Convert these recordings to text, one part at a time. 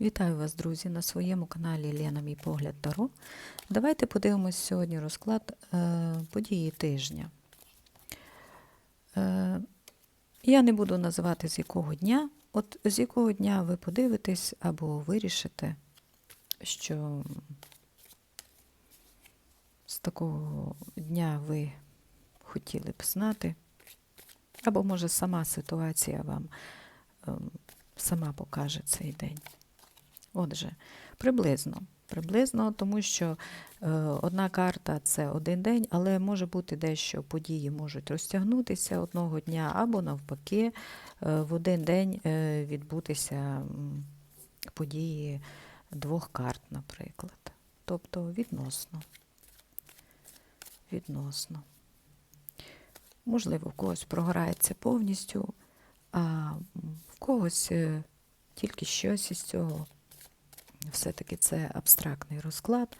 Вітаю вас, друзі, на своєму каналі Лена Мій погляд Таро. Давайте подивимось сьогодні розклад е, події тижня. Е, я не буду називати з якого дня. От з якого дня ви подивитесь або вирішите, що з такого дня ви хотіли б знати, або може сама ситуація вам е, сама покаже цей день. Отже, приблизно. Приблизно, тому що е, одна карта це один день, але може бути дещо події можуть розтягнутися одного дня, або навпаки, е, в один день е, відбутися події двох карт, наприклад. Тобто відносно. Відносно. Можливо, в когось програється повністю, а в когось е, тільки щось із цього. Все-таки це абстрактний розклад,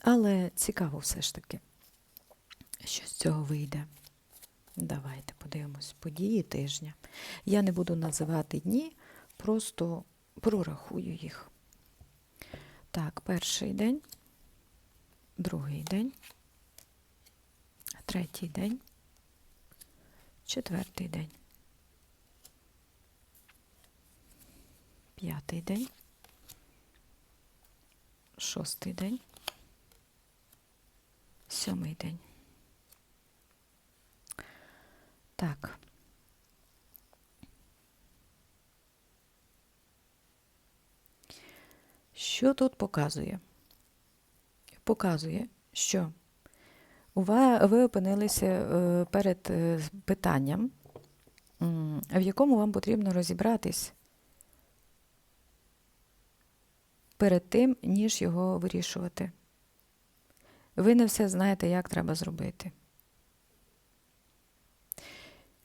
але цікаво все ж таки, що з цього вийде. Давайте подивимось події тижня. Я не буду називати дні, просто прорахую їх. Так, перший день, другий день, третій день, четвертий день, п'ятий день шостий день, сьомий день. Так. Що тут показує? Показує, що ви опинилися е, перед е, питанням, в якому вам потрібно розібратись перед тим, ніж його вирішувати. Ви не все знаєте, як треба зробити.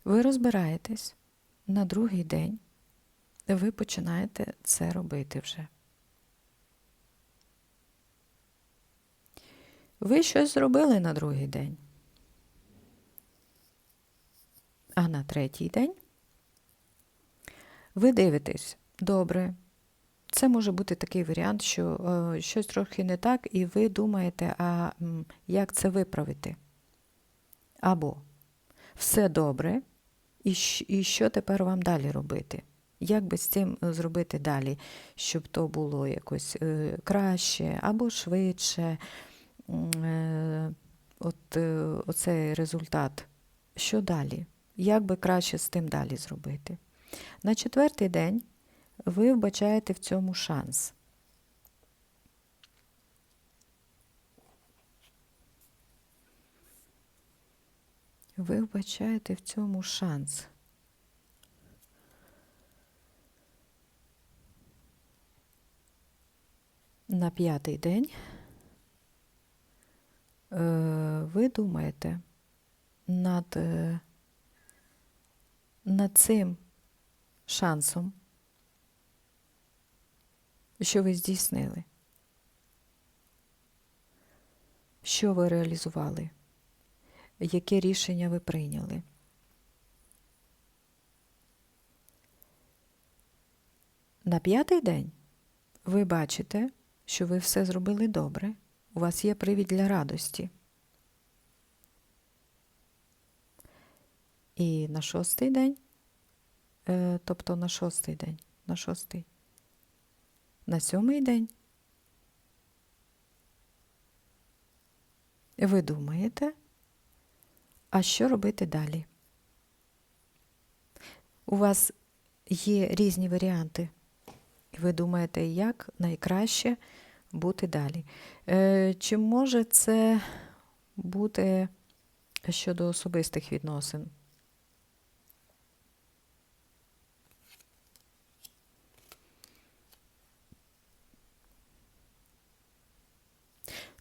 Ви розбираєтесь на другий день, ви починаєте це робити вже. Ви щось зробили на другий день. А на третій день ви дивитесь, добре, це може бути такий варіант, що е, щось трохи не так, і ви думаєте, а як це виправити? Або все добре, і, що тепер вам далі робити? Як би з цим е, зробити далі, щоб то було якось е, краще або швидше? От оцей результат. Що далі? Як би краще з тим далі зробити? На четвертий день ви вбачаєте в цьому шанс. Ви вбачаєте в цьому шанс. На п'ятий день е, ви думаєте над, е, над цим шансом, що ви здійснили? Що ви реалізували? Яке рішення ви прийняли? На п'ятий день ви бачите, що ви все зробили добре. У вас є привід для радості. І на шостий день, е, тобто на шостий день, на шостий, на сьомий день ви думаєте, а що робити далі? У вас є різні варіанти, і ви думаєте, як найкраще бути далі. Е, Чи може це бути щодо особистих відносин?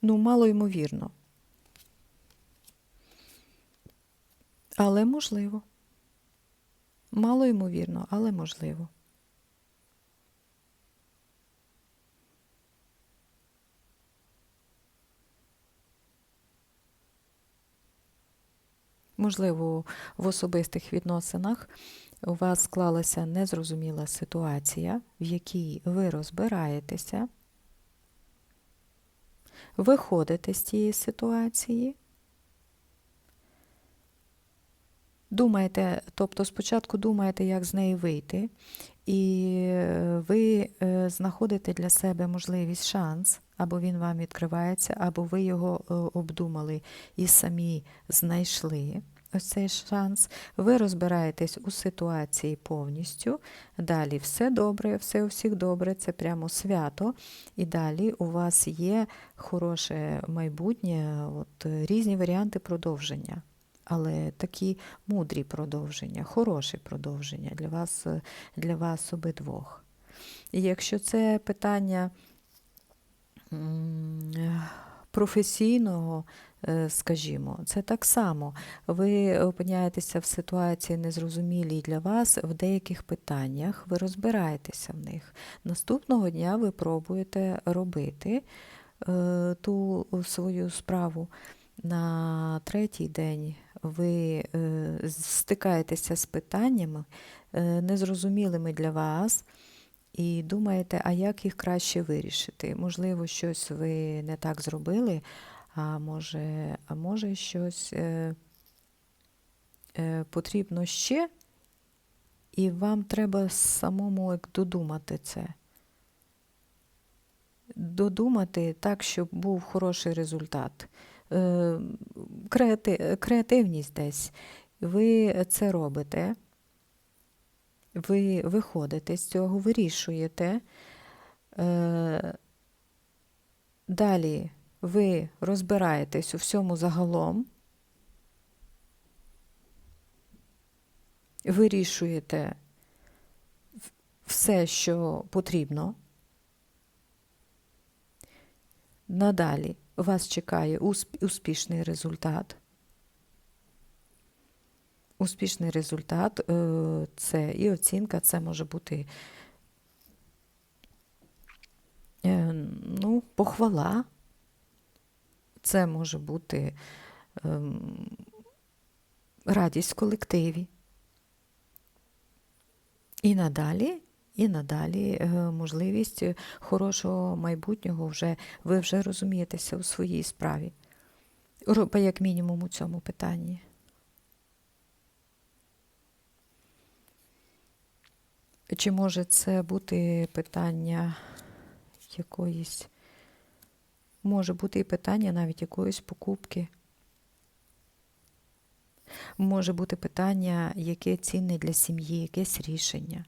Ну, мало ймовірно. Але можливо. Мало ймовірно, але можливо. Можливо, в особистих відносинах у вас склалася незрозуміла ситуація, в якій ви розбираєтеся, виходите з тієї ситуації. Думаєте, тобто спочатку думаєте, як з неї вийти, і е, ви е, знаходите для себе можливість, шанс, або він вам відкривається, або ви його е, обдумали і самі знайшли ось цей шанс. Ви розбираєтесь у ситуації повністю. Далі все добре, все у всіх добре, це прямо свято. І далі у вас є хороше майбутнє, от, різні варіанти продовження. Але такі мудрі продовження, хороші продовження для вас, для вас обидвох. І якщо це питання професійного, е, скажімо, це так само. Ви опиняєтеся в ситуації незрозумілій для вас в деяких питаннях, ви розбираєтеся в них. Наступного дня ви пробуєте робити е, ту свою справу. На третій день ви е, стикаєтеся з питаннями, незрозумілими для вас, і думаєте, а як їх краще вирішити? Можливо, щось ви не так зробили, а може, а може щось е, е, потрібно ще, і вам треба самому як додумати це. Додумати так, щоб був хороший результат. Е, креати- Креативність десь. Ви це робите, ви виходите з цього, вирішуєте. Е, Далі ви розбираєтесь у всьому загалом, вирішуєте все, що потрібно. Надалі вас чекає успішний результат. Успішний результат е, це і оцінка, це може бути е, ну, похвала, це може бути ем, радість в колективі. І надалі, і надалі е, можливість хорошого майбутнього вже ви вже розумієтеся у своїй справі. Як мінімум у цьому питанні. Чи може це бути питання якоїсь, може бути і питання навіть якоїсь покупки. Може бути питання, яке цінне для сім'ї, якесь рішення.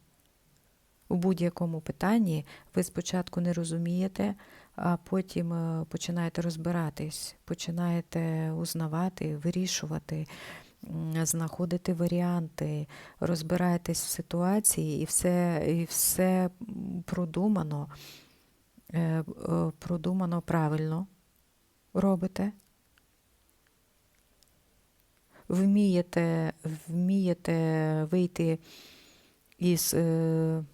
У будь-якому питанні ви спочатку не розумієте, а потім е, починаєте розбиратись, починаєте узнавати, вирішувати, м, знаходити варіанти, розбираєтесь в ситуації і все, і все продумано, е, е, продумано правильно робите. Вмієте, вмієте вийти із е,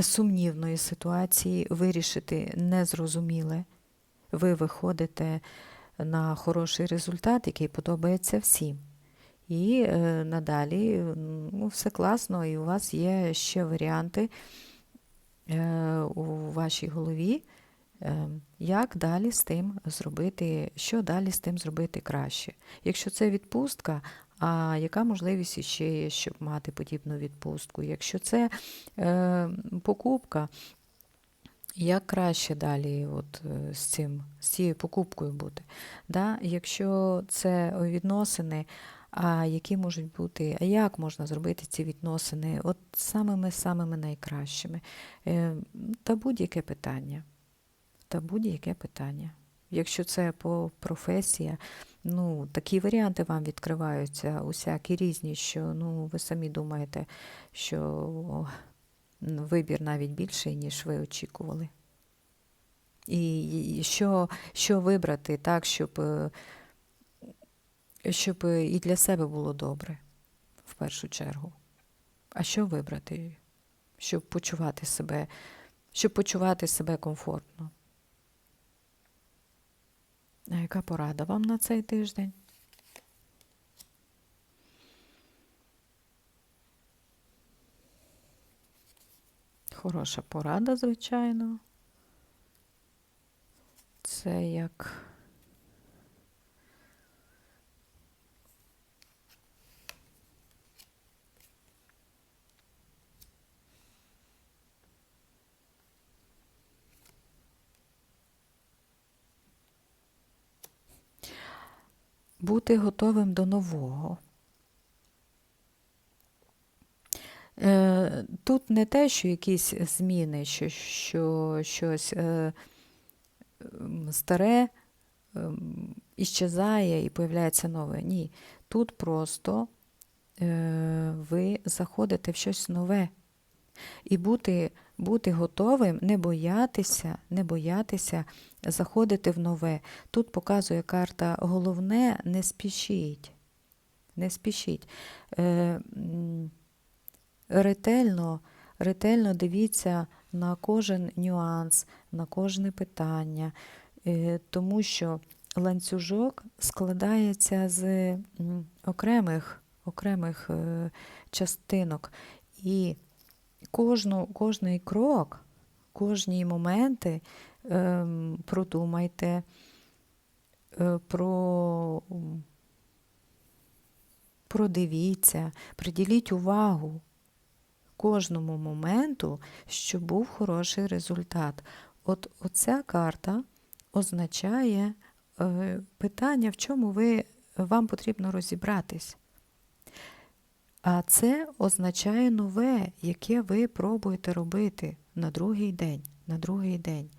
сумнівної ситуації, вирішити незрозуміле. Ви виходите на хороший результат, який подобається всім. І е, надалі ну, все класно, і у вас є ще варіанти е, у вашій голові, е, як далі з тим зробити, що далі з тим зробити краще. Якщо це відпустка, а яка можливість іще є, щоб мати подібну відпустку? Якщо це покупка, як краще далі от, е, з, цим, з цією покупкою бути? Да? Якщо це відносини, а які можуть бути, а як можна зробити ці відносини от самими-самими найкращими? Е, та будь-яке питання. Та будь-яке питання. Якщо це по професія, ну, такі варіанти вам відкриваються, усякі різні, що ну, ви самі думаєте, що вибір навіть більший, ніж ви очікували. І, що, що вибрати так, щоб, е, щоб і для себе було добре, в першу чергу. А що вибрати, щоб почувати себе, щоб почувати себе комфортно? А яка порада вам на цей тиждень? Хороша порада, звичайно. Це як. Бути готовим до нового. Е, Тут не те, що якісь зміни, що, що щось е, старе ем, іщезає і появляється нове. Ні. Тут просто е, ви заходите в щось нове. І бути, бути готовим, не боятися, не боятися заходити в нове. Тут показує карта головне, не спішіть. Не спішіть. Е, ретельно, ретельно дивіться на кожен нюанс, на кожне питання, е, тому що ланцюжок складається з окремих, окремих е, частинок. І кожну, кожний крок, кожні моменти ем, продумайте, е, про, продивіться, приділіть увагу кожному моменту, щоб був хороший результат. От оця карта означає е, питання, в чому ви, вам потрібно розібратись. А це означає нове, яке ви пробуєте робити на другий день. На другий день.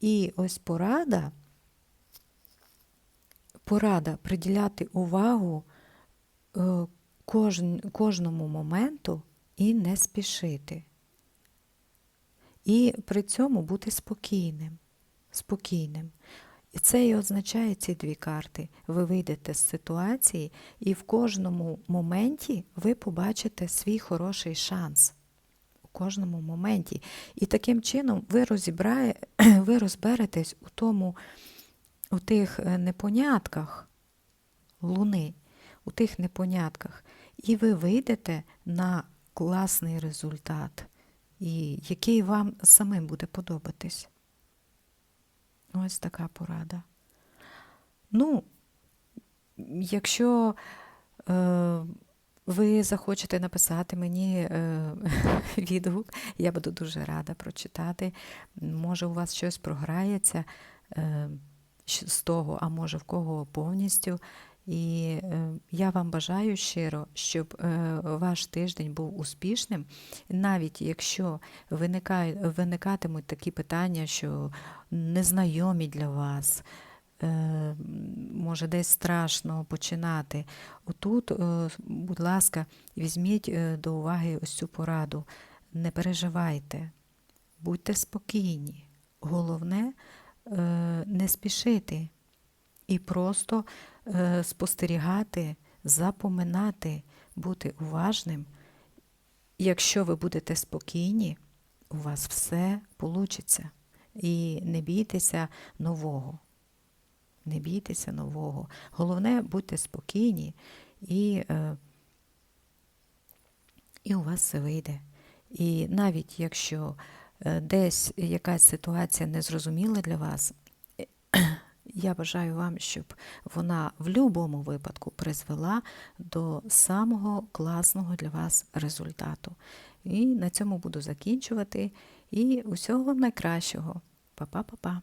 І ось порада, порада приділяти увагу е, кожн, кожному моменту і не спішити. І при цьому бути спокійним. спокійним. І це і означає ці дві карти. Ви вийдете з ситуації, і в кожному моменті ви побачите свій хороший шанс. У кожному моменті. І таким чином ви розібрає, ви розберетесь у тому, у тих е, непонятках луни, у тих непонятках, і ви вийдете на класний результат, і який вам самим буде подобатись. Ось така порада. Ну, якщо е, ви захочете написати мені е, відгук, я буду дуже рада прочитати. Може, у вас щось програється е, з того, а може в кого повністю. І е, я вам бажаю щиро, щоб е, ваш тиждень був успішним, навіть якщо виникатимуть такі питання, що незнайомі для вас, е, може десь страшно починати. Отут, будь ласка, візьміть до уваги ось цю пораду. Не переживайте, будьте спокійні. Головне не спішити і просто спостерігати, запоминати, бути уважним. Якщо ви будете спокійні, у вас все вийде. І не бійтеся нового. Не бійтеся нового. Головне, будьте спокійні, і, е, і у вас все вийде. І навіть якщо е, десь якась ситуація незрозуміла для вас, я бажаю вам, щоб вона в будь-якому випадку призвела до самого класного для вас результату. І на цьому буду закінчувати. І усього вам найкращого. Па-па-па-па.